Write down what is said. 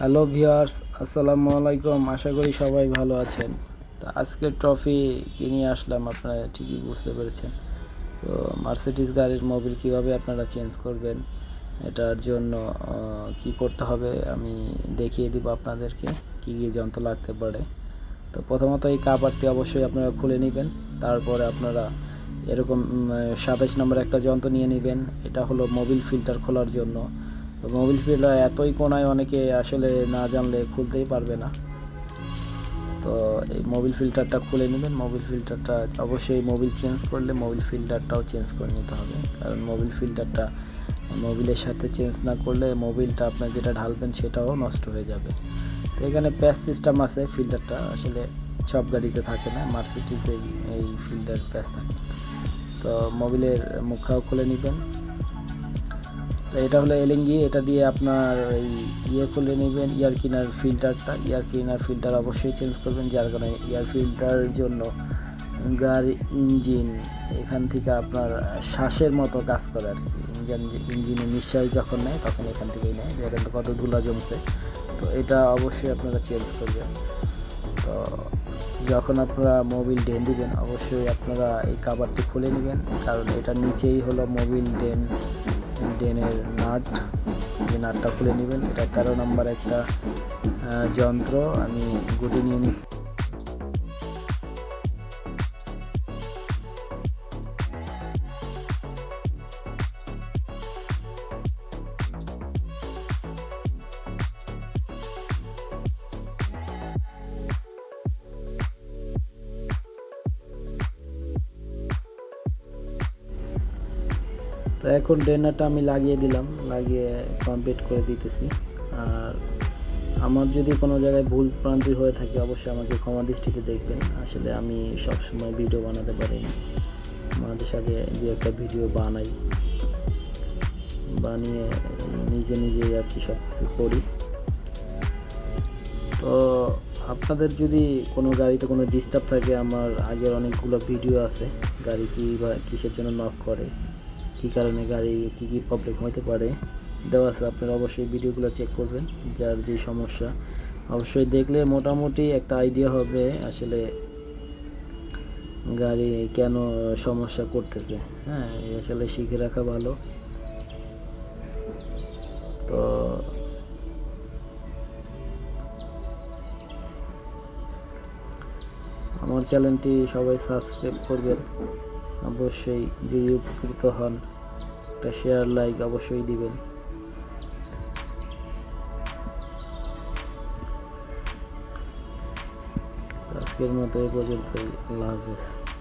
Hello viewers, আসসালামু আলাইকুম। আশা করি সবাই ভালো আছেন। তো আজকে ট্রফি কিনে আসলাম আপনারা ঠিকই বুঝতে পেরেছেন। তো মার্সিডিস গাড়ির মোবিল কীভাবে আপনারা চেঞ্জ করবেন, এটার জন্য কি করতে হবে আমি দেখিয়ে দিব আপনাদেরকে, কি কি যন্ত্র লাগতে পারে। তো প্রথমত এই কাবারটি অবশ্যই আপনারা খুলে নেবেন, তারপরে আপনারা এরকম সাতাইশ নম্বর একটা যন্ত্র নিয়ে নেবেন। এটা হলো মোবিল ফিল্টার খোলার জন্য। তো মোবিল ফিল্টার এতই কোনায় অনেকে আসলে না জানলে খুলতেই পারবে না। তো এই মোবিল ফিল্টারটা খুলে নেবেন। মোবিল ফিল্টারটা অবশ্যই মোবিল চেঞ্জ করলে মোবিল ফিল্টারটাও চেঞ্জ করে নিতে হবে। কারণ মোবিল ফিল্টারটা মোবিলের সাথে চেঞ্জ না করলে মোবিলটা আপনার যেটা ঢালবেন সেটাও নষ্ট হয়ে যাবে। তো এখানে প্যাচ সিস্টেম আছে ফিল্টারটা। আসলে সব গাড়িতে থাকে না মার্সিডিস এই এই ফিল্টার প্যাচ থাকে। তো মোবিলের মুখাও খুলে নেবেন। তো এটা হলো এলিঙ্গি এটা দিয়ে আপনার এই ইয়ে খুলে নেবেন ইয়ার কিনার ফিল্টারটা ইয়ার কিনার ফিল্টার অবশ্যই চেঞ্জ করবেন, যার কারণে ইয়ার ফিল্টারের জন্য গাড়ি ইঞ্জিন এখান থেকে আপনার শ্বাসের মতো কাজ করে আর কি। ইঞ্জিন ইঞ্জিনে নিঃশ্বাস যখন নেয়, তখন এখান থেকেই নেয় এখান থেকে কত ধুলা জমছে। তো এটা অবশ্যই আপনারা চেঞ্জ করবেন। তো যখন আপনারা মোবিল ডেন দিবেন, অবশ্যই আপনারা এই কাভারটি খুলে নেবেন, কারণ এটার নিচেই হলো মোবিল ডেন ডেনের নাট, যে নাটটা খুলে নেবেন, এটা তেরো নম্বর একটা যন্ত্র, আমি গুটি নিয়ে নিচ্ছি। তো এখন ড্রেনারটা আমি লাগিয়ে দিলাম, লাগিয়ে কমপ্লিট করে দিতেছি। আর আমার যদি কোনো জায়গায় ভুল প্রান্তি হয়ে থাকে, অবশ্যই আমাকে ক্ষমা দৃষ্টিতে দেখবেন। আসলে আমি সব সময় ভিডিও বানাতে পারি না। মাঝে সাঝে যে একটা ভিডিও বানাই, বানিয়ে নিজে নিজেই আর কি সব কিছু করি। তো আপনাদের যদি কোনো গাড়িতে কোনো ডিস্টার্ব থাকে, আমার আগের অনেকগুলো ভিডিও আছে, গাড়ি কী বা কিসের জন্য নক করে কী কারণে গাড়ি, কী কী প্রবলেম হতে পারে, দেওয়া আছে। আপনারা অবশ্যই ভিডিওগুলো চেক করবেন, যার যে সমস্যা। অবশ্যই দেখলে মোটামুটি একটা আইডিয়া হবে আসলে গাড়ি কেন সমস্যা করতেছে। হ্যাঁ আসলে শিখে রাখা ভালো। তো আমার চ্যানেলটি সবাই সাবস্ক্রাইব করবেন। অবশ্যই যদি উপকৃত হন, একটা শেয়ার লাইক অবশ্যই দিবেন। আজকের মতো এই পর্যন্তই। আল্লাহ হাফেজ।